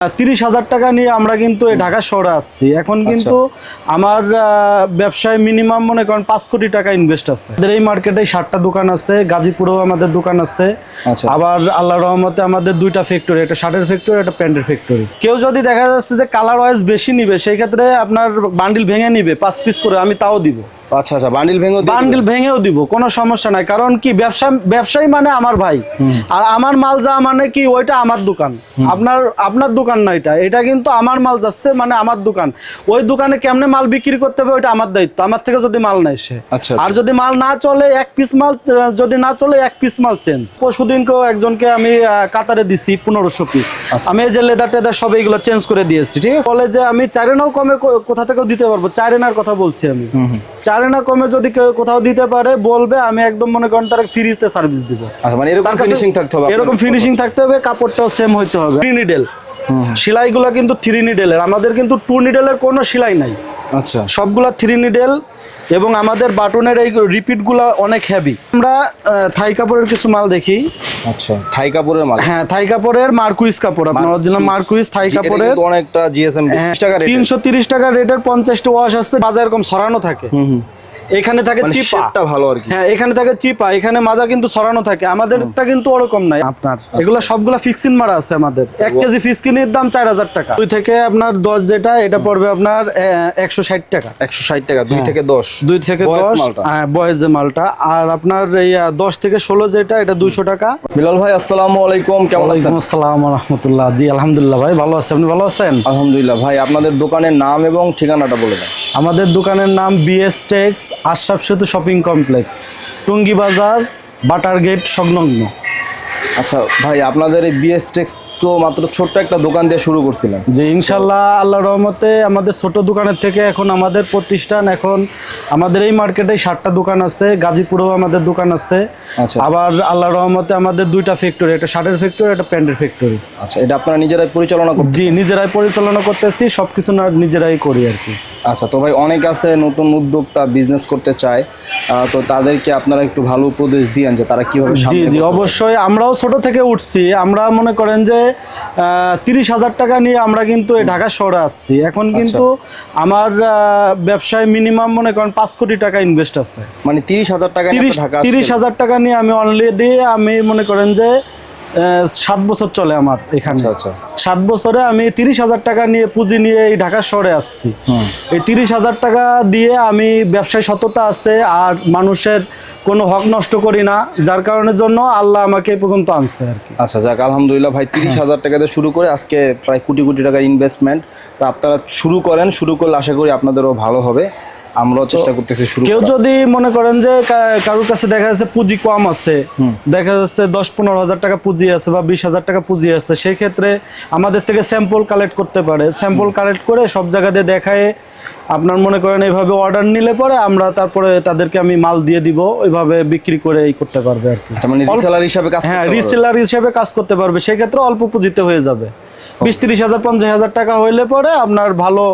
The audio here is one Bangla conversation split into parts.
তিরিশ হাজার টাকা নিয়ে আমরা কিন্তু ঢাকা শহরে আসছি। এখন কিন্তু আমার ব্যবসায় মিনিমাম মনে করেন পাঁচ কোটি টাকা ইনভেস্ট আছে। আমাদের এই মার্কেটে ষাটটা দোকান আছে গাজীপুরেও আমাদের দোকান আছে। আচ্ছা। আবার আল্লাহ রহমতে আমাদের দুইটা ফ্যাক্টরি একটা শার্টের ফ্যাক্টরি একটা প্যান্টের ফ্যাক্টরি কেউ যদি দেখা যাচ্ছে যে কালার ওয়াইজ বেশি নিবে সেই ক্ষেত্রে আপনার বান্ডিল ভেঙে নিবে পাঁচ পিস করে আমি তাও দিব। আচ্ছা আচ্ছা বান্ডিল ভেঙে বান্ডিল ভেঙেও দিব কোনো সমস্যা নাই। কারণ কি ব্যবসা ব্যবসায়ী মানে আমার ভাই। আর আমার মাল যা মানে কি ওইটা আমার দোকান। আপনার আপনার দোকান না এটা। এটা কিন্তু আমার মাল যাচ্ছে মানে আমার দোকান। ওই দোকানে কেমনে মাল বিক্রি করতে হবে ওইটা আমার দায়িত্ব। আমার থেকে যদি মাল নেয় সে। আচ্ছা, আর যদি মাল না চলে এক পিস মাল যদি না চলে এক পিস মাল চেঞ্জ পরশুদিনকেও একজনকে আমি কাতারে দিছি পনেরোশো পিস আচ্ছা। আমি এই যে লেদার টেদার সব এইগুলো চেঞ্জ করে দিয়েছি ঠিক আছে? বলে যে আমি চারেনাও কমে কোথা থেকেও দিতে পারব? চারেনার কথা বলছি আমি। চারেনা কমে যদি কেউ কোথাও দিতে পারে বলবে আমি একদম মনে করেন তার ফ্রিতে সার্ভিস দিব। আচ্ছা মানে এরকম ফিনিশিং থাকতে হবে এরকম ফিনিশিং থাকতে হবে কাপড়টাও সেম হইতে হবে। থ্রি নিডেল সেলাইগুলো কিন্তু থ্রি নিডেলের আমাদের কিন্তু টু নিডেলের কোনো সেলাই নাই। আচ্ছা। সবগুলা থ্রি নিডেল এবং আমাদের বাটনের এই রিপিটগুলো অনেক হেভি আমরা থাই কাপড়ের কিছু মাল দেখি। আচ্ছা থাই কাপড়ের মাল? হ্যাঁ থাই কাপড়ের মার্কুইস কাপড় আপনার অরিজিনাল মার্কুইস থাই কাপড়ের অনেকটা জিএসএম 30 টাকা রেট তিনশো তিরিশ টাকা রেটের পঞ্চাশটা ওয়াশ আসতে বাজার এরকম সরানো থাকে। এখানে থাকে মানে চিপা। শেপটা ভালো আর কি। হ্যাঁ এখানে থাকে চিপা এখানে মাজা কিন্তু সরানো থাকে। আমাদেরটা কিন্তু ওরকম নাই। আপনার আচ্ছা। এগুলো সবগুলা ফিক্সিন মারা আছে আমাদের। এক কেজি ফিসকিনের দাম চার হাজার টাকা। দুই থেকে আপনার দশ যেটা এটা পড়বে আপনার একশো ষাট টাকা। 160 টাকা 2 থেকে 10 হ্যাঁ। দুই থেকে দশ মালটা। হ্যাঁ বয়েস যে মালটা। আর আপনার এই দশ থেকে ষোলো যেটা এটা দুইশো টাকা। বিলাল ভাই আসসালামু আলাইকুম কেমন আছেন? আসসালাম রহমতুল্লাহ জি আলহামদুলিল্লাহ ভাই ভালো আছে আপনি ভালো আছেন? আলহামদুলিল্লাহ ভাই আপনাদের দোকানের নাম এবং ঠিকানাটা বলে দেন। আমাদের দোকানের নাম বিএস টেক্স আশরাফ সেতু শপিং কমপ্লেক্স টুঙ্গি বাজার বাটার গেট সংলগ্ন। আচ্ছা ভাই আপনাদের এই বিএস টেক্স তো মাত্র ছোট্ট একটা দোকান দিয়ে শুরু করছিলেন যে ইনশাল্লাহ আল্লাহ রহমতে আমাদের ছোট দোকানের থেকে এখন আমাদের প্রতিষ্ঠান এখন আমাদের এই মার্কেটে ষাটটা দোকান আছে গাজীপুরেও আমাদের দোকান আছে। আচ্ছা। আবার আল্লাহ রহমতে আমাদের দুইটা ফ্যাক্টরি একটা শার্টের ফ্যাক্টরি একটা প্যান্টের ফ্যাক্টরি আচ্ছা এটা আপনারা নিজেরাই পরিচালনা জি নিজেরাই পরিচালনা করতেছি সব কিছু না নিজেরাই করি আর কি। আচ্ছা তো ভাই অনেক আছে নতুন উদ্যোক্তা বিজনেস করতে চায় তো তাদেরকে আপনারা একটু ভালো উপদেশ দিয়েন যে তারা কীভাবে জি জি অবশ্যই। আমরাও ছোট থেকে উঠছি। আমরা মনে করেন যে তিরিশ হাজার টাকা নিয়ে আমরা কিন্তু ঢাকা শহরে আসছি। এখন আচ্ছা। কিন্তু আমার ব্যবসায় মিনিমাম মনে করেন পাঁচ কোটি টাকা ইনভেস্ট আছে। মানে তিরিশ হাজার টাকা তিরিশ হাজার টাকা নিয়ে আমি অলরেডি আমি মনে করেন যে সাত বছর চলে আমার এখানে। আচ্ছা আচ্ছা। সাত বছরে আমি তিরিশ হাজার টাকা নিয়ে পুঁজি নিয়ে এই ঢাকা শহরে আসছি। এই তিরিশ হাজার টাকা দিয়ে আমি ব্যবসায় সততা আছে আর মানুষের কোনো হক নষ্ট করি না যার কারণের জন্য আল্লাহ আমাকে পর্যন্ত আনছে আর কি। আচ্ছা যাক আলহামদুলিল্লাহ ভাই তিরিশ হ্যাঁ। হাজার টাকা দিয়ে শুরু করে আজকে প্রায় কোটি কোটি টাকার ইনভেস্টমেন্ট তা আপনারা শুরু করেন শুরু করলে আশা করি আপনাদেরও ভালো হবে। আমরাও চেষ্টা করতেছি শুরু কেউ যদি মনে করেন যে কারোর কাছে দেখা যাচ্ছে পুঁজি কম আছে দেখা যাচ্ছে দশ পনেরো হাজার টাকা পুঁজি আছে বা বিশ হাজার টাকা পুঁজি আছে সেই ক্ষেত্রে আমাদের থেকে স্যাম্পল কালেক্ট করতে পারে। স্যাম্পল কালেক্ট করে সব জায়গা দিয়ে দেখায় আপনার মনে করেন এইভাবে অর্ডার নিলে পরে আমরা তারপরে তাদেরকে আমি মাল দিয়ে দিব ওইভাবে বিক্রি করে এই করতে পারবে আর কি। আচ্ছা মানে রিসেলার হিসাবে কাজ হ্যাঁ রিসেলার হিসেবে কাজ করতে পারবে সেক্ষেত্রে অল্প পুঁজিতে হয়ে যাবে। বিশ তিরিশ হাজার পঞ্চাশ হাজার টাকা হইলে পরে আপনার ভালো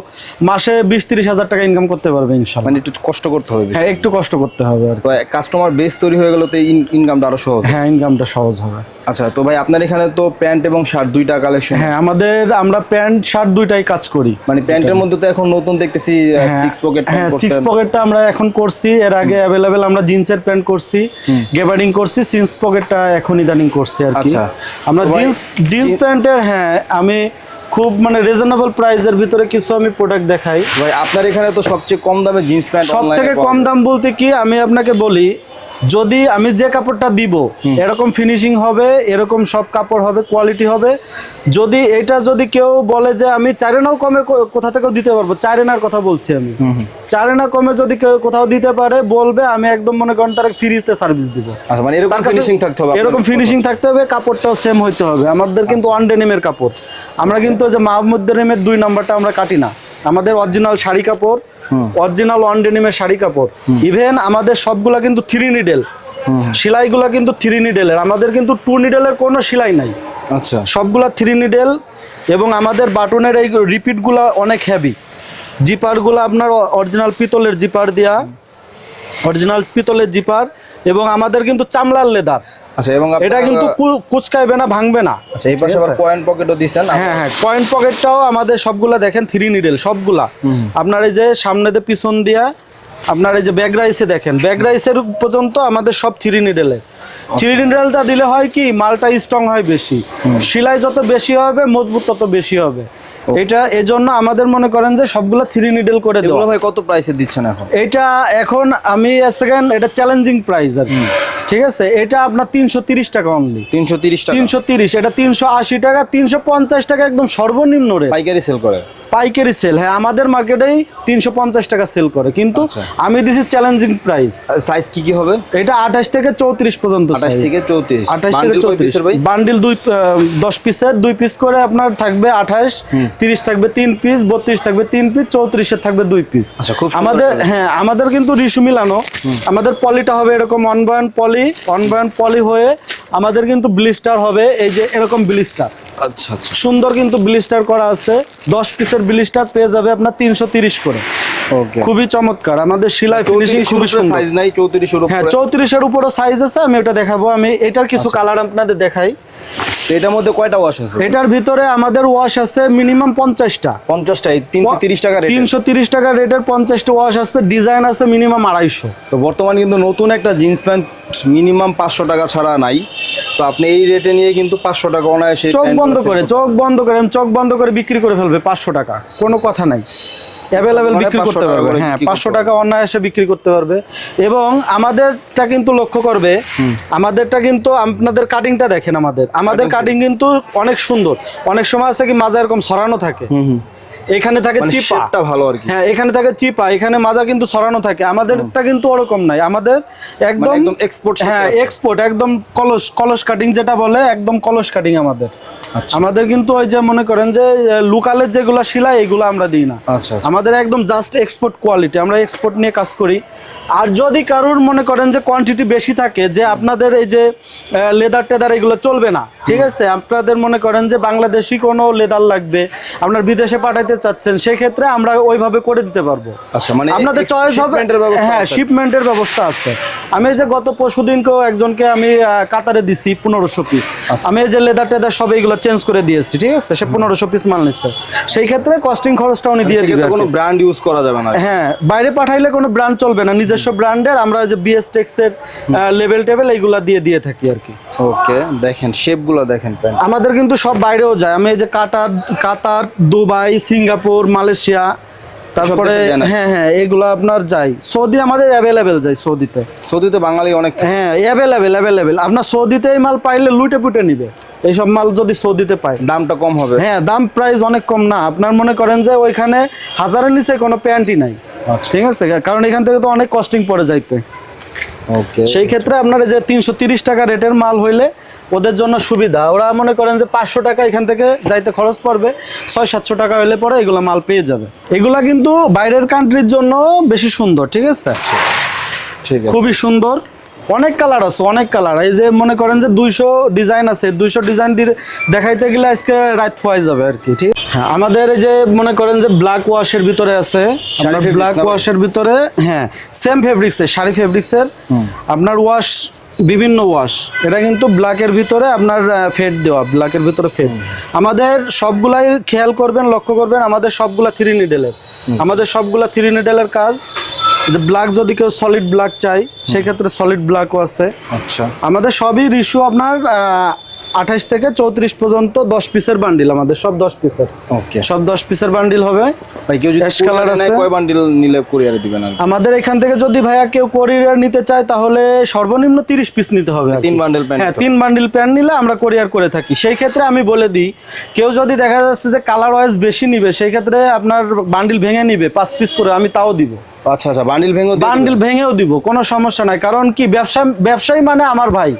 মাসে বিশ তিরিশ হাজার টাকা ইনকাম করতে পারবে ইনশাল্লাহ। মানে একটু কষ্ট করতে হবে হ্যাঁ একটু কষ্ট করতে হবে আর তো কাস্টমার বেস তৈরি হয়ে গেল তো ইনকামটা আরও সহজ। হ্যাঁ ইনকামটা সহজ হবে। আচ্ছা তো ভাই আপনার এখানে তো প্যান্ট এবং শার্ট দুইটা কালেকশন হ্যাঁ আমাদের আমরা প্যান্ট শার্ট দুইটাই কাজ করি। মানে প্যান্টের মধ্যে তো এখন নতুন দেখতেছি সিক্স পকেট হ্যাঁ সিক্স পকেটটা আমরা এখন করছি। এর আগে অ্যাভেলেবেল আমরা জিন্সের প্যান্ট করছি গেবারিং করছি সিন্স পকেটটা এখন ইদানিং করছি আর কি। আচ্ছা। আমরা জিন্স জিন্স প্যান্টের হ্যাঁ আমি খুব মানে রিজনেবল প্রাইসের ভিতরে কিছু আমি প্রোডাক্ট দেখাই। ভাই আপনার এখানে তো সবচেয়ে কম দামে জিন্স প্যান্ট সব থেকে কম দাম বলতে কি আমি আপনাকে বলি যদি আমি যে কাপড়টা দিব এরকম ফিনিশিং হবে এরকম সব কাপড় হবে কোয়ালিটি হবে। যদি এটা যদি কেউ বলে যে আমি চারেনাও কমে কোথা থেকেও দিতে পারব? চারেনার কথা বলছি আমি। চারেনা কমে যদি কেউ কোথাও দিতে পারে বলবে আমি একদম মনে করেন তার ফ্রিতে সার্ভিস দিব। আচ্ছা মানে এরকম ফিনিশিং থাকতে হবে এরকম ফিনিশিং থাকতে হবে কাপড়টাও সেম হইতে হবে। আমাদের কিন্তু ওয়ান ডেনিমের কাপড়। আমরা কিন্তু যে মাহমুদ ডেনিমের দুই নাম্বারটা আমরা কাটি না। আমাদের অরিজিনাল শাড়ি কাপড় অরিজিনাল ওয়ান ডেনিমের শাড়ি কাপড়। ইভেন আমাদের সবগুলা কিন্তু থ্রি নিডেল সেলাইগুলা কিন্তু থ্রি নিডেলের আমাদের কিন্তু টু নিডেলের কোনো সেলাই নাই। আচ্ছা। সবগুলা থ্রি নিডেল এবং আমাদের বাটনের এই রিপিটগুলা অনেক হেভি জিপারগুলো আপনার অরিজিনাল পিতলের জিপার দেয়া অরিজিনাল পিতলের জিপার এবং আমাদের কিন্তু চামড়ার লেদার আচ্ছা এবং এটা কিন্তু কুচকাইবে না ভাঙবে না। আচ্ছা এই পাশে আবার পয়েন্ট পকেটও দিছেন। হ্যাঁ হ্যাঁ পয়েন্ট পকেটটাও আমাদের সবগুলা দেখেন থ্রি নিডেল সবগুলা। আপনার এই যে সামনে দিয়ে পিছন দিয়া আপনার এই যে ব্যাগ রাইসে দেখেন ব্যাগ রাইসের পর্যন্ত আমাদের সব থ্রি নিডেলের থ্রি নিডেলটা দিলে হয় কি মালটা স্ট্রং হয় বেশি। সেলাই যত বেশি হবে মজবুত তত বেশি হবে। এটা এজন্য আমাদের মনে করেন যে সবগুলো থ্রি নিডেল করে দেওয়া। ভাই কত প্রাইসে দিচ্ছেন এখন? এটা এখন আমি সেকেন্ড এটা চ্যালেঞ্জিং প্রাইস আর ঠিক আছে? এটা আপনার তিনশো তিরিশ টাকা অনলি তিনশো তিরিশ টাকা। তিনশো তিরিশ এটা তিনশো আশি টাকা তিনশো পঞ্চাশ টাকা একদম সর্বনিম্ন রেট পাইকারি সেল করে? পাইকারি সেল হ্যাঁ আমাদের মার্কেটেই তিনশো পঞ্চাশ টাকা সেল করে। কিন্তু আচ্ছা। আমি দিছি চ্যালেঞ্জিং প্রাইস সাইজ কি কি হবে? এটা আঠাশ থেকে চৌত্রিশ পর্যন্ত আঠাশ থেকে চৌত্রিশ। আঠাশ থেকে চৌত্রিশ। বান্ডিল দুই দশ পিসের দুই পিস করে আপনার থাকবে আঠাশ। তিরিশ থাকবে তিন পিস বত্রিশ থাকবে তিন পিস চৌত্রিশের থাকবে দুই পিস আচ্ছা, আমাদের হ্যাঁ আমাদের কিন্তু রিসু মিলানো। আমাদের পলিটা হবে এরকম অন বয়ান পলি অন বয়ান পলি হয়ে আমাদের কিন্তু ব্লিস্টার হবে এই যে এরকম ব্লিস্টার আচ্ছা আচ্ছা। সুন্দর কিন্তু ব্লিস্টার করা আছে। দশ পিসের ব্লিস্টার পেয়ে যাবে আপনার তিনশো তিরিশ করে। ওকে খুবই চমৎকার। আমাদের সেলাই ফিনিশিং খুবই সুন্দর। সাইজ নাই চৌত্রিশ হ্যাঁ চৌত্রিশের উপরও সাইজ আছে আমি ওটা দেখাবো। আমি এটার কিছু আচ্ছা। কালার আপনাদের দেখাই। এটার মধ্যে কয়টা ওয়াশ আছে? এটার ভিতরে আমাদের ওয়াশ আছে মিনিমাম পঞ্চাশটা। পঞ্চাশটাই তিনশো তিরিশ টাকা তিনশো তিরিশ টাকা রেটের পঞ্চাশটা ওয়াশ আছে ডিজাইন আছে মিনিমাম আড়াইশো। তো বর্তমানে কিন্তু নতুন একটা জিন্স প্যান্ট মিনিমাম পাঁচশো টাকা ছাড়া নাই। তো আপনি এই রেটে নিয়ে কিন্তু পাঁচশো টাকা অনায়াসে চোখ বন্ধ করে চোখ বন্ধ করে চোখ বন্ধ করে বিক্রি করে ফেলবে পাঁচশো টাকা কোনো কথা নাই। অ্যাভেলেবেল বিক্রি করতে পারবে হ্যাঁ পাঁচশো টাকা অনায়াসে বিক্রি করতে পারবে। এবং আমাদেরটা কিন্তু লক্ষ্য করবে আমাদেরটা কিন্তু আপনাদের কাটিংটা দেখেন আমাদের। আমাদের কাটিং কিন্তু অনেক সুন্দর। অনেক সময় আছে কি মাজা এরকম সরানো থাকে। এখানে থাকে মানে চিপা। ভালো আর কি। হ্যাঁ এখানে থাকে চিপা এখানে মাজা কিন্তু সরানো থাকে। আমাদেরটা কিন্তু ওরকম নাই। আমাদের একদম মানে একদম shape হ্যাঁ এক্সপোর্ট একদম কলস কলস কাটিং যেটা বলে একদম কলস কাটিং আমাদের। আচ্ছা। আমাদের কিন্তু ওই যে মনে করেন যে লোকালের যেগুলো শিলা এগুলো আমরা দিই না। আচ্ছা আচ্ছা। আমাদের একদম জাস্ট এক্সপোর্ট কোয়ালিটি আমরা এক্সপোর্ট নিয়ে কাজ করি। আর যদি কারোর মনে করেন যে কোয়ান্টিটি বেশি থাকে যে আপনাদের এই যে লেদার টেদার এগুলো চলবে না ঠিক আছে আপনাদের মনে করেন যে বাংলাদেশি কোনো লেদার লাগবে আপনার বিদেশে পাঠাইতে চাচ্ছেন সেক্ষেত্রে আমরা ওইভাবে করে দিতে পারব। আচ্ছা মানে আপনাদের চয়েস হবে হ্যাঁ? শিপমেন্টের ব্যবস্থা আছে। আমি যে গত পরশু দিনকেও একজনকে আমি কাতারে দিছি পনেরোশো পিস আচ্ছা। আমি এই যে লেদার টেদার সব এগুলো চেঞ্জ করে দিয়েছি ঠিক আছে? সে পনেরোশো পিস মাল নিচ্ছে। সেই ক্ষেত্রে কস্টিং খরচটা উনি দিয়ে দিবে কোনো ব্র্যান্ড ইউজ করা যাবে না হ্যাঁ বাইরে পাঠাইলে কোনো ব্র্যান্ড চলবে না। নিজস্ব ব্র্যান্ডের আমরা যে বিএস টেক্সের লেভেল টেবেল এইগুলা দিয়ে দিয়ে থাকি আর কি। ওকে দেখেন শেপগুলো দেখেন প্যান্ট। আমাদের কিন্তু সব বাইরেও যায়। আমি এই যে Qatar Qatar Dubai Singapore Malaysia তারপরে? হ্যাঁ হ্যাঁ এগুলো আপনার যাই সৌদি আমাদের অ্যাভেলেবেল যায় সৌদিতে। সৌদিতে বাঙালি অনেক হ্যাঁ অ্যাভেলেবেল অ্যাভেলেবেল আপনার সৌদিতে এই মাল পাইলে লুটে পুটে নিবে। এইসব মাল যদি সৌদিতে পায়। দামটা কম হবে। হ্যাঁ দাম প্রাইস অনেক কম না। আপনার মনে করেন যে ওইখানে হাজারের নিচে কোনো প্যান্টই নাই। আচ্ছা। ঠিক আছে? কারণ এখান থেকে তো অনেক কস্টিং পড়ে যাইতে। ওকে সেই ক্ষেত্রে আপনার যে তিনশো তিরিশ টাকা রেটের মাল হইলে ওদের জন্য সুবিধা। ওরা মনে করেন যে পাঁচশো টাকা এখান থেকে যাইতে খরচ পড়বে ছয় সাতশো টাকা হলে পরে এগুলো মাল পেয়ে যাবে। এগুলা কিন্তু বাইরের কান্ট্রির জন্য বেশি সুন্দর ঠিক আছে? ঠিক খুবই সুন্দর। অনেক কালার আছে অনেক কালার এই যে মনে করেন যে দুইশো ডিজাইন আছে দুইশো ডিজাইন দিয়ে দেখাইতে গেলে আজকে রাত ফোয়াই যাবে আর কি ঠিক হ্যাঁ আমাদের এই যে মনে করেন যে ব্ল্যাক ওয়াশের ভিতরে আছে ব্ল্যাক ওয়াশের ভিতরে হ্যাঁ সেম ফেব্রিক্সের শাড়ি ফেব্রিক্সের আপনার ওয়াশ বিভিন্ন ওয়াশ এটা কিন্তু ব্ল্যাকের ভিতরে আপনার ফেড দেওয়া ব্ল্যাকের ভিতরে ফেড আমাদের সবগুলাই খেয়াল করবেন লক্ষ্য করবেন আমাদের সবগুলা থ্রি নিডেলের আমাদের সবগুলা থ্রি নিডেলের কাজ যে ব্ল্যাক যদি কেউ সলিড ব্ল্যাক চাই সেক্ষেত্রে সলিড ব্ল্যাকও আছে। আচ্ছা। আমাদের সবই রিশু আপনার আঠাশ থেকে চৌত্রিশ পর্যন্ত দশ পিসের বান্ডিল আমাদের সব দশ পিসের। ওকে সব দশ পিসের বান্ডিল হবে। ভাই কেউ যদি colour আছে? কয় বান্ডিল নিলে কুরিয়ারে দিবেন আর আমাদের এখান থেকে যদি ভাইয়া কেউ কোরিয়ার নিতে চায় তাহলে সর্বনিম্ন তিরিশ পিস নিতে হবে তিন bundle প্যান্ট হ্যাঁ তিন বান্ডিল প্যান্ট নিলে আমরা কোরিয়ার করে থাকি। সেই ক্ষেত্রে আমি বলে দিই কেউ যদি দেখা যাচ্ছে যে কালার ওয়াইজ বেশি নিবে সেই ক্ষেত্রে আপনার বান্ডিল ভেঙে নিবে পাঁচ পিস করে আমি তাও দিব। আচ্ছা আচ্ছা বান্ডিল ভেঙে বান্ডিল ভেঙেও দিব কোনো সমস্যা নাই কারণ কি ব্যবসা ব্যবসায়ী মানে আমার ভাই।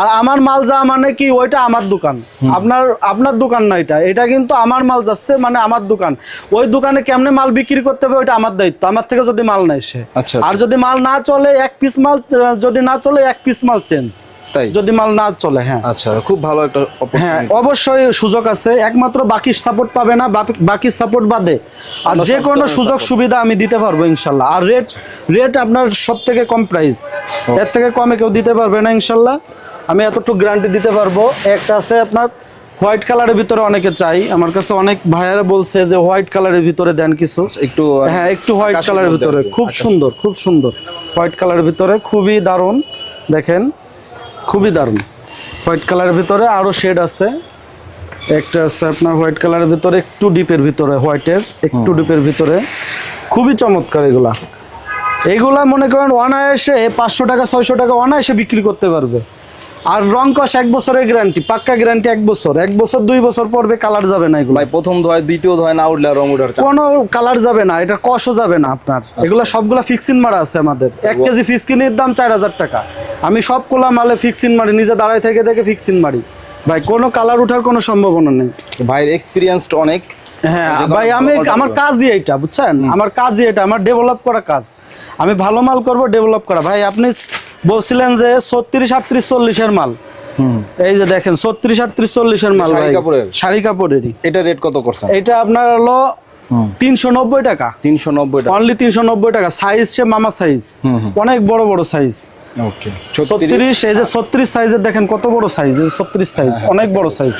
আর আমার মাল যা মানে কি ওইটা আমার দোকান। আপনার আপনার দোকান না এটা এটা কিন্তু আমার মাল যাচ্ছে মানে আমার দোকান। ওই দোকানে কেমনে মাল বিক্রি করতে হবে ওইটা আমার দায়িত্ব আমার থেকে যদি মাল নেয় সে। আচ্ছা, আর যদি মাল না চলে এক পিস মাল যদি না চলে এক পিস মাল চেঞ্জ তাই? যদি মাল না চলে হ্যাঁ। আচ্ছা খুব ভালো একটা হ্যাঁ অবশ্যই সুযোগ আছে। একমাত্র বাকি সাপোর্ট পাবে না বাকি- সাপোর্ট বাদে। আর যে কোনো সুযোগ সুবিধা আমি দিতে পারব ইনশাল্লাহ। আর রেট রেট আপনার সব থেকে কম প্রাইস এর থেকে কমে কেউ দিতে পারবে না ইনশাল্লাহ। আমি এতটুকু গ্যারান্টি দিতে পারব। একটা আছে আপনার হোয়াইট কালারের ভিতরে অনেকে চাই। আমার কাছে অনেক ভাইয়ারা বলছে যে হোয়াইট কালারের ভিতরে দেন কিছু। একটু হ্যাঁ একটু হোয়াইট কালারের ভিতরে। খুব সুন্দর খুব সুন্দর। হোয়াইট কালারের ভিতরে খুবই দারুণ। দেখেন খুবই দারুণ। হোয়াইট কালারের ভিতরে আরও শেড আছে। একটা আছে আপনার হোয়াইট কালারের ভিতরে একটু ডিপের ভিতরে হোয়াইটের একটু ডিপের ভিতরে। খুবই চমৎকার এগুলা। এগুলা মনে করেন অনায়াসে পাঁচশো টাকা ছয়শো টাকা অনায়াসে বিক্রি করতে পারবে। আর রং কষ এক বছরের গ্যারান্টি পাক্কা গ্যারান্টি এক বছর। এক বছর দুই বছর পর্বে কালার যাবে না এগুলো। ভাই প্রথম ধোয় দ্বিতীয় ধোয় না উঠলে রং উঠার কোনো কালার যাবে না এটা কষও যাবে না আপনার। এগুলো সবগুলা ফিক্সিন মারা আছে আমাদের। এক কেজি ফিক্সিনের দাম চার হাজার টাকা। আমি সবগুলা মালে ফিক্সিন মারি নিজে দাঁড়ায় থেকে থেকে ফিক্সিন মারি। ভাই কোনো কালার ওঠার কোনো সম্ভাবনা নেই। ভাইয়ের এক্সপিরিয়েন্সড অনেক। হ্যাঁ ভাই আমি আমার কাজই এটা বুঝছেন? আমার কাজই এটা আমার ডেভেলপ করা কাজ। আমি ভালো মাল করব ডেভেলপ করা। ভাই আপনি বলছিলেন যে ছত্রিশ আটত্রিশ চল্লিশের মাল। হুম। এই যে দেখেন ছত্রিশ আটত্রিশ চল্লিশের মাল শাড়ি? কাপড়েরই। এটা রেট কত করছেন? এটা আপনার হলো তিনশো নব্বই টাকা। তিনশো নব্বই টাকা। অনলি তিনশো নব্বই টাকা। সাইজ সে মামা সাইজ। অনেক বড় বড় সাইজ ছত্রিশ এই যে ছত্রিশ সাইজের দেখেন কত বড় সাইজ ছত্রিশ সাইজ হ্যাঁ, অনেক বড় সাইজ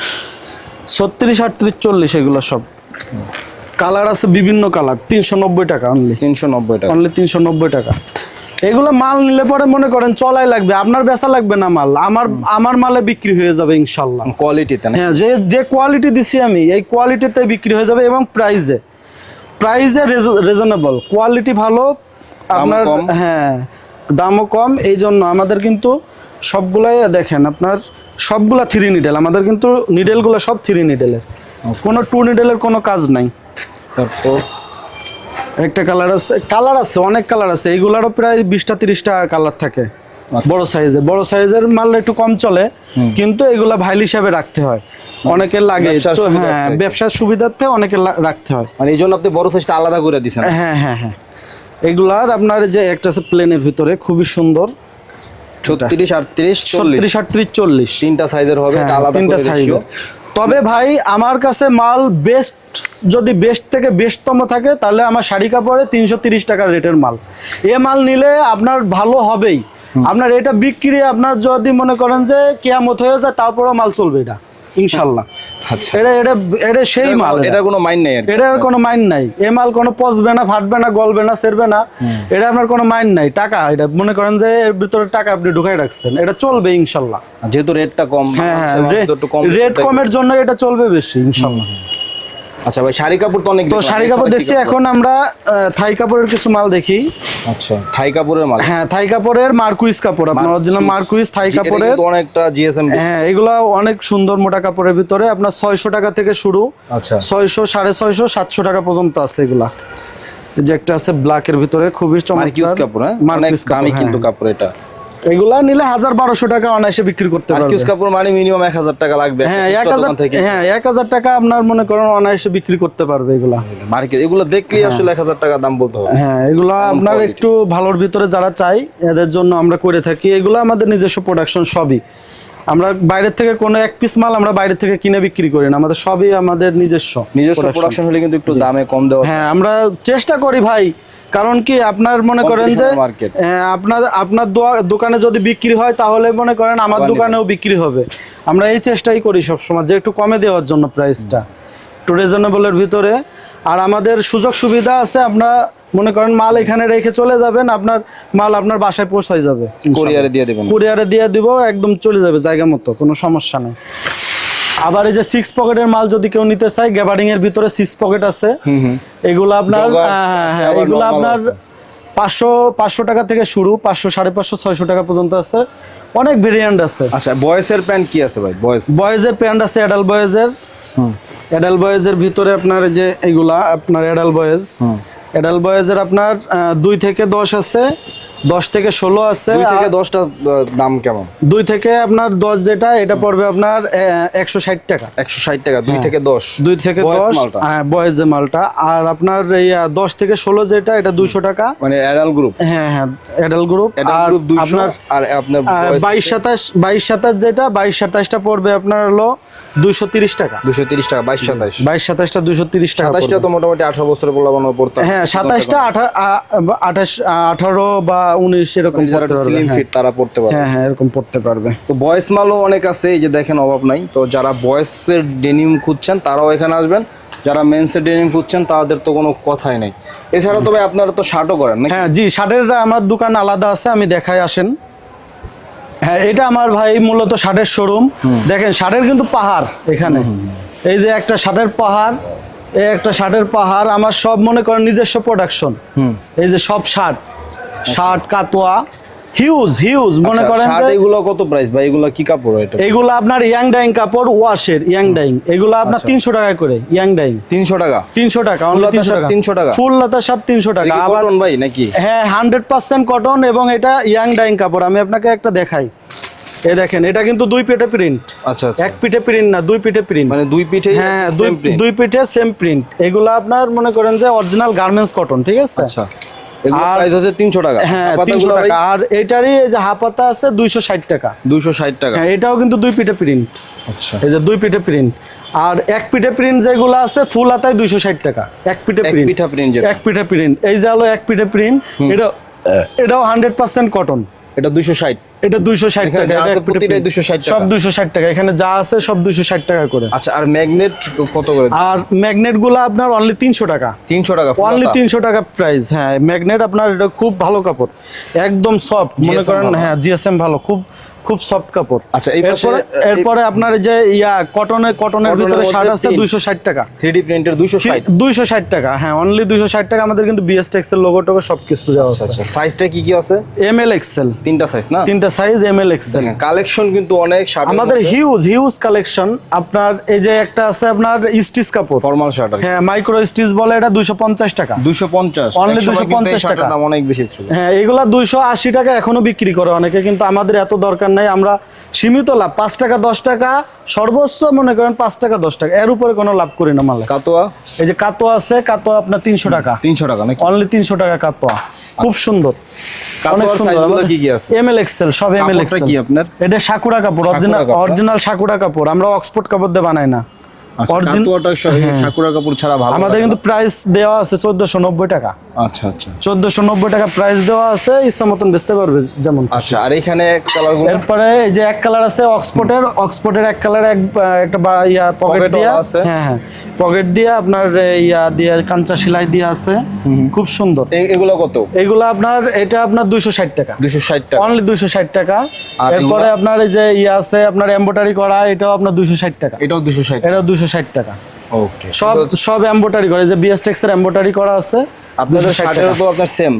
ছত্রিশ আটত্রিশ চল্লিশ এগুলো সব। কালার আছে বিভিন্ন কালার তিনশো নব্বই টাকা অনলি তিনশো নব্বই টাকা। অনলি তিনশো নব্বই টাকা। এগুলো মাল নিলে পরে মনে করেন চলাই লাগবে আপনার বেচা লাগবে না মাল আমার আমার মালে বিক্রি হয়ে যাবে ইনশাল্লাহ। কোয়ালিটিতে হ্যাঁ যে যে কোয়ালিটি দিছি আমি এই কোয়ালিটিতে বিক্রি হয়ে যাবে এবং প্রাইজে প্রাইজে রিজনেবল কোয়ালিটি ভালো আপনার হ্যাঁ দামও কম এই জন্য আমাদের কিন্তু সবগুলাই দেখেন আপনার সবগুলা থ্রি নিডেল আমাদের কিন্তু নিডেলগুলো সব থ্রি নিডেলের কোনো টু নিডেলের কোনো কাজ নাই। তারপর? একটা কালার আছে কালার আছে অনেক কালার আছে। এইগুলারও প্রায় বিশটা তিরিশটা কালার থাকে। আচ্ছা। বড় সাইজের বড় সাইজের মাল একটু কম চলে কিন্তু এগুলা ভাইল হিসাবে রাখতে হয়। অনেকের লাগে হ্যাঁ ব্যবসার সুবিধার্থে অনেকের লা- রাখতে হয়। মানে এই জন্য আপনি বড় সাইজটা আলাদা করে দিছেন। হ্যাঁ হ্যাঁ হ্যাঁ এগুলার আপনার যে একটা আছে প্লেনের ভিতরে খুবই সুন্দর। ছত্রিশ আটত্রিশ ছত্রিশ আটত্রিশ চল্লিশ। তিনটা সাইজের হবে হ্যাঁ, আলাদা তিনটা সাইজের তবে ভাই আমার কাছে মাল বেস্ট যদি বেস্ট থেকে বেস্টতম থাকে তাহলে আমার শাড়ি কাপড়ে তিনশো তিরিশ টাকার রেটের মাল। এ মাল নিলে আপনার ভালো হবেই। আপনার এটা বিক্রি আপনার যদি মনে করেন যে কেয়ামত হয়ে যায় তারপরেও মাল চলবে এটা ইনশাল্লাহ। আচ্ছা। এটা এটা এটা সেই মাল এটা। কোনো মাইন্ড নেই এটার কোনো মাইন্ড নাই। এ মাল কোনো পচবে না ফাটবে না গলবে না সেরবে না। এটা আপনার কোনো মাইন্ড নাই। টাকা এটা মনে করেন যে এর ভিতরে টাকা আপনি ঢুকাই রাখছেন। এটা চলবে ইনশাল্লাহ। যেহেতু রেটটা কম হ্যাঁ হ্যাঁ রেট কমের জন্য এটা চলবে বেশি ইনশাল্লাহ। আচ্ছা ভাই শাড়ি কাপড় তো অনেক তো শাড়ি কাপড় দেখছি এখন আমরা থাই কাপড়ের কিছু মাল দেখি। আচ্ছা থাই কাপড়ের মাল? হ্যাঁ থাই কাপড়ের মার্কুইস কাপড় আপনার অরিজিনাল মার্কুইস থাই কাপড়ের। অনেকটা জিএসএম হ্যাঁ এগুলা অনেক সুন্দর মোটা কাপড়ের ভিতরে আপনার ছয়শো টাকা থেকে শুরু। আচ্ছা। ছয়শো সাড়ে ছয়শো সাতশো টাকা পর্যন্ত আছে এগুলা। যে একটা আছে ব্ল্যাকের ভিতরে খুবই চমৎকার। কাপড় হ্যাঁ? অনেক দামি কিন্তু কিন্তু কাপড় এটা। এগুলা নিলে হাজার বারোশো টাকা অনায়াসে বিক্রি করতে পারবে। মার্কিউস কাপড় মানে মিনিমাম এক হাজার টাকা লাগবে হ্যাঁ এক হাজার হ্যাঁ এক হাজার টাকা আপনার মনে করেন অনায়াসে বিক্রি করতে পারবে এগুলা। মার্কেট এগুলো দেখলেই আসলে এক হাজার টাকা দাম বলতে হবে। হ্যাঁ এগুলো আপনার একটু ভালোর ভিতরে যারা চাই এদের জন্য আমরা করে থাকি। এগুলো আমাদের নিজস্ব প্রোডাকশন সবই। আমরা বাইরের থেকে কোনো এক পিস মাল আমরা বাইরে থেকে কিনে বিক্রি করি না। আমাদের সবই আমাদের নিজস্ব নিজস্ব প্রোডাকশন হলে কিন্তু একটু দামে কম দেওয়া হ্যাঁ আমরা চেষ্টা করি ভাই কারণ কি আপনার মনে করেন যে আপনার আপনার দোকানে যদি বিক্রি হয় তাহলে মনে করেন আমার দোকানেও বিক্রি হবে। আমরা এই চেষ্টাই করি সবসময় যে একটু কমে দেওয়ার জন্য প্রাইসটা একটু রিজনেবলের ভিতরে। আর আমাদের সুযোগ সুবিধা আছে আমরা মনে করেন মাল এখানে রেখে চলে যাবেন আপনার মাল আপনার বাসায় পৌঁছাই যাবে। কোরিয়ারে দিয়ে দেবেন। কুরিয়ারে দিয়ে দিব একদম চলে যাবে জায়গা মতো কোনো সমস্যা নেই। আবার এই যে সিক্স পকেটের মাল যদি কেউ নিতে চায় গ্যাবারিং এর ভিতরে সিক্স পকেট আছে। এগুলো আপনার হ্যাঁ, হ্যাঁ, হ্যাঁ, এগুলো আপনার পাঁচশো পাঁচশো টাকা থেকে শুরু পাঁচশো সাড়ে পাঁচশো ছয়শো টাকা পর্যন্ত আছে। অনেক ভেরিয়েন্ট আছে। আচ্ছা বয়েসের প্যান্ট কি আছে ভাই? বয়েস? বয়েজের প্যান্ট আছে অ্যাডাল বয়েজের। অ্যাডাল বয়েজের ভিতরে আপনার যে এগুলা আপনার অ্যাডাল বয়েজ। অ্যাডাল বয়েজের আপনার দুই থেকে দশ আছে। দশ থেকে ষোলো আছে থেকে দশটা দাম কেমন? দুই থেকে আপনার দশ যেটা এটা পড়বে আপনার একশো ষাট টাকা। একশো ষাট টাকা দুই থেকে দশ। হ্যাঁ। দুই থেকে দশ। হ্যাঁ বয়েজ যে মালটা। আর আপনার এই দশ থেকে ষোলো যেটা এটা দুইশো টাকা। মানে অ্যাডাল গ্রুপ হ্যাঁ হ্যাঁ অ্যাডাল গ্রুপ আর আপনার আর আপনার বাইশ সাতাশ বাইশ সাতাশ যেটা বাইশ সাতাশটা পড়বে আপনার হলো দুইশো তিরিশ টাকা। দুশো তিরিশ টাকা বাইশ সাতাশ। বাইশ সাতাশটা দুইশো তিরিশ টাকা সাতাশটা তো মোটামুটি আঠারো বছরের পোলাপানো পড়তে হ্যাঁ সাতাশটা আঠা- আঠাশ আঠারো বা উনিশ এরকম যারা স্লিম হ্যাঁ। ফিট তারা পড়তে পারবে। হ্যাঁ হ্যাঁ এরকম পড়তে পারবে। তো বয়েস মালও অনেক আছে এই যে দেখেন অভাব নাই। তো যারা বয়েসের ডেনিম খুঁজছেন তারাও এখানে আসবেন। যারা মেন্সের ডেনিম খুঁজছেন তাদের তো কোনো কথাই নেই। এছাড়া তবে আপনারা তো শার্টও করেন হ্যাঁ জি শার্টের আমার দোকান আলাদা আছে আমি দেখাই আসেন। হ্যাঁ এটা আমার ভাই মূলত শার্টের শোরুম দেখেন শার্টের কিন্তু পাহাড় এখানে। এই যে একটা শার্টের পাহাড় এই একটা শার্টের পাহাড় আমার সব মনে করেন নিজস্ব প্রোডাকশন এই যে সব shirt shirt Katwa huge huge মনে আচ্ছা, করেন শার্ট এগুলো কত প্রাইস ভাই? এগুলো কি কাপড় এটা? এইগুলো আপনার ইয়াং ডাইং কাপড় ওয়াশের ইয়াং ডাইং এগুলো আপনার আচ্ছা। তিনশো টাকা করে ইয়াং ডাইং তিনশো টাকা? তিনশো টাকা অনলি হাতা তিনশো শার্ট টাকা। 300 টাকা? ফুল লাতা সব তিনশো টাকা। আবার কটন ভাই নাকি? হ্যাঁ হান্ড্রেড পার্সেন্ট কটন এবং এটা ইয়াং ডাইং কাপড়। আমি আপনাকে একটা দেখাই। এই দেখেন এটা কিন্তু দুই পিঠে প্রিন্ট আচ্ছা আচ্ছা। এক পিঠে প্রিন্ট না দুই পিঠে প্রিন্ট মানে দুই পিঠে হ্যাঁ দুই পিঠে সেম প্রিন্ট এগুলো আপনার মনে করেন যে অরিজিনাল গার্মেন্টস কটন ঠিক আছে? আচ্ছা। এগুলো প্রাইস টাকা। হ্যাঁ তিনশো টাকা। আর এটারই যে হাপাতা আছে দুইশো ষাট টাকা। দুইশো ষাট টাকা। হ্যাঁ এটাও কিন্তু দুই পিঠে প্রিন্ট আচ্ছা। এই যে দুই পিঠে প্রিন্ট আর এক পিঠে প্রিন্ট যেগুলো আছে ফুল হাতায় দুইশো ষাট টাকা। এক পিঠে এক প্রিন্ট পিঠা প্রিন্ট এক পিঠে প্রিন্ট এই যে হলো এক পিঠে প্রিন্ট এটা এটাও হান্ড্রেড পার্সেন্ট কটন এটা দুইশো ষাট। এটা দুইশো ষাট এখানে টাকা যা এটা প্রতিটাই 260 টাকা। সব দুইশো ষাট টাকা। এখানে যা আছে সব দুইশো ষাট টাকা করে। আচ্ছা আর ম্যাগনেট কত করে? আর ম্যাগনেটগুলো আপনার অনলি তিনশো টাকা। তিনশো টাকা অনলি হাতা? তিনশো টাকা প্রাইস হ্যাঁ ম্যাগনেট আপনার এটা খুব ভালো কাপড়। একদম সফট মনে করেন হ্যাঁ জিএসএম ভালো। খুব খুব সফট কাপড়। আচ্ছা, এরপরে এরপরে আপনার যে ইয়া কটনের কটনের ভিতরে শার্ট আছে print। দুইশো ষাট টাকা। থ্রি ডি প্রিন্টের দুইশো ষাট। দুইশো ষাট টাকা হ্যাঁ অনলি দুইশো ষাট টাকা আমাদের কিন্তু বিএস টেক্সের লোগো টোগো সব কিছু দেওয়া আছে। আচ্ছা সাইজটা কি কি আছে? এম এল এক্সেল তিনটা সাইজ না? তিনটা size M L XL collection কিন্তু অনেক শার্ট আমাদের হিউজ হিউজ কালেকশন আপনার এই যে একটা আছে আপনার স্টিচ কাপড়। ফর্মাল শার্ট হ্যাঁ মাইক্রো স্টিচ বলে এটা দুইশো পঞ্চাশ টাকা। দুইশো পঞ্চাশ Only 250 টাকা। দাম অনেক বেশি ছিল। হ্যাঁ এগুলা দুইশো আশি টাকা এখনও বিক্রি করে অনেকে কিন্তু আমাদের এত দরকার নাই আমরা সীমিত লাভ পাঁচ টাকা দশ টাকা সর্বোচ্চ মনে করেন পাঁচ টাকা দশ টাকা। এর উপরে কোনো লাভ করি না মালে। কাতোয়া? এই যে কাতোয়া আছে কাতোয়া আপনার তিনশো টাকা। তিনশো টাকা নাকি? অনলি তিনশো টাকা কাতোয়া। খুব সুন্দর? এটা সাকুরা কাপড় অরিজিনাল সাকুরা কাপড় আমরা অক্সফোর্ড কাপড় দিয়ে বানাই না। আচ্ছা, ভালো আমাদের কিন্তু প্রাইস দেওয়া আছে চোদ্দশো নব্বই টাকা। আচ্ছা আচ্ছা। চোদ্দশো নব্বই টাকা প্রাইস দেওয়া আছে ইচ্ছা মতন বেচতে পারবে যেমন আচ্ছা আর এখানে কালারগুলো এরপরে এই যে এক কালার আছে অক্সফোর্ডের অক্সফোর্ডের এক কালার এক একটা ইয়া পকেট দিয়া। আছে? হ্যাঁ হ্যাঁ। পকেট দিয়া আপনার ইয়া দিয়ে কাঞ্চা সেলাই দিয়ে আছে। খুব সুন্দর। এগুলো কত? এইগুলো আপনার এটা আপনার দুইশো ষাট টাকা। দুইশো ষাট টাকা। অনলি দুইশো ষাট টাকা। আর এরপরে আপনার এই যে ইয়ে আছে আপনার এম্বোটারি করা এটাও আপনার দুইশো ষাট টাকা। এটাও দুশো ষাট। এটাও দুইশো ষাট টাকা। ওকে সব সব এমব্রয়ডারি করে যে বিএস টেক্সের এমব্রয়ডারি করা আছে আপনাদের 260 শার্টেরও তো আপনার same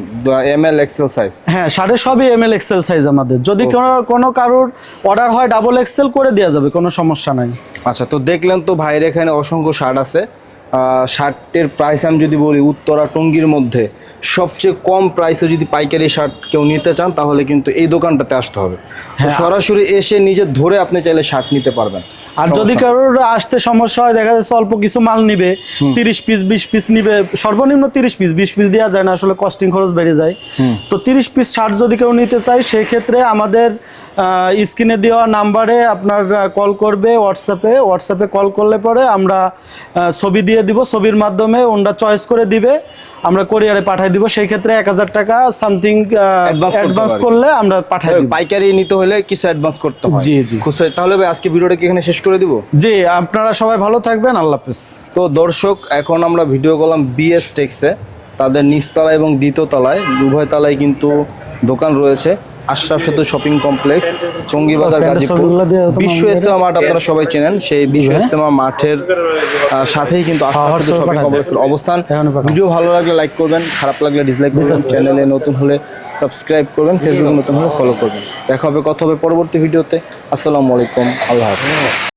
M L XL size হ্যাঁ শার্টের সবই এম এল এক্সেল সাইজ আমাদের। যদি কোনো কোনো কারোর অর্ডার হয় ডাবল এক্সেল করে দেওয়া যাবে কোনো সমস্যা নাই। আচ্ছা তো দেখলেন তো ভাইয়ের এখানে অসংখ্য শার্ট আছে। শার্টের প্রাইস আমি যদি বলি উত্তরা টঙ্গির মধ্যে সবচেয়ে কম প্রাইসে যদি পাইকারি শার্ট কেউ নিতে চান তাহলে কিন্তু এই দোকানটাতে আসতে হবে। তো সরাসরি এসে নিজে ধরে আপনি চাইলে শার্ট নিতে পারবেন। আর যদি কারোর আসতে সমস্যা হয় দেখা যাচ্ছে অল্প কিছু মাল নিবে তিরিশ পিস বিশ পিস নিবে সর্বনিম্ন তিরিশ পিস বিশ পিস দেওয়া যায় না আসলে কস্টিং খরচ বেড়ে যায়। তো তিরিশ পিস শার্ট যদি কেউ নিতে চায় সেই ক্ষেত্রে আমাদের স্ক্রিনে দেওয়া নাম্বারে আপনার কল করবে হোয়াটসঅ্যাপে হোয়াটসঅ্যাপে কল করলে পরে আমরা ছবি দিয়ে দিব। ছবির মাধ্যমে ওনরা চয়েস করে দিবে। আমরা কোরিয়ারে পাঠিয়ে দিব সেই ক্ষেত্রে এক হাজার টাকা সামথিং অ্যাডভান্স করলে আমরা পাঠাই দিব। পাইকারি নিতে হলে কিছু অ্যাডভান্স করতে হয়। জি, জি। খুচরা তাহলে আজকে ভিডিওটা কি এখানে শেষ করে দিব? জি আপনারা সবাই ভালো থাকবেন আল্লাহ হাফেজ। তো দর্শক এখন আমরা ভিডিও করলাম বিএস টেক্সে তাদের নিচতলা এবং দ্বিতীয় তলায় উভয় তলায় কিন্তু দোকান রয়েছে। আশরাফ সেতু শপিং কমপ্লেক্স চঙ্গিবাজার গাজীপুর। বিশ্ব ইস্তেমা মাঠ আপনারা সবাই চেনেন। সেই বিশ্ব। ইস্তেমা মাঠের সাথেই কিন্তু আশরাফ সেতু শপিং কমপ্লেক্সের অবস্থান। ভিডিও ভালো লাগলে লাইক করবেন খারাপ লাগলে ডিসলাইক করবেন চ্যানেলে নতুন হলে সাবস্ক্রাইব করবেন ফেসবুকে নতুন হলে ফলো করবেন। দেখা হবে কথা হবে পরবর্তী ভিডিওতে আসসালামু আলাইকুম আল্লাহ হাফিজ।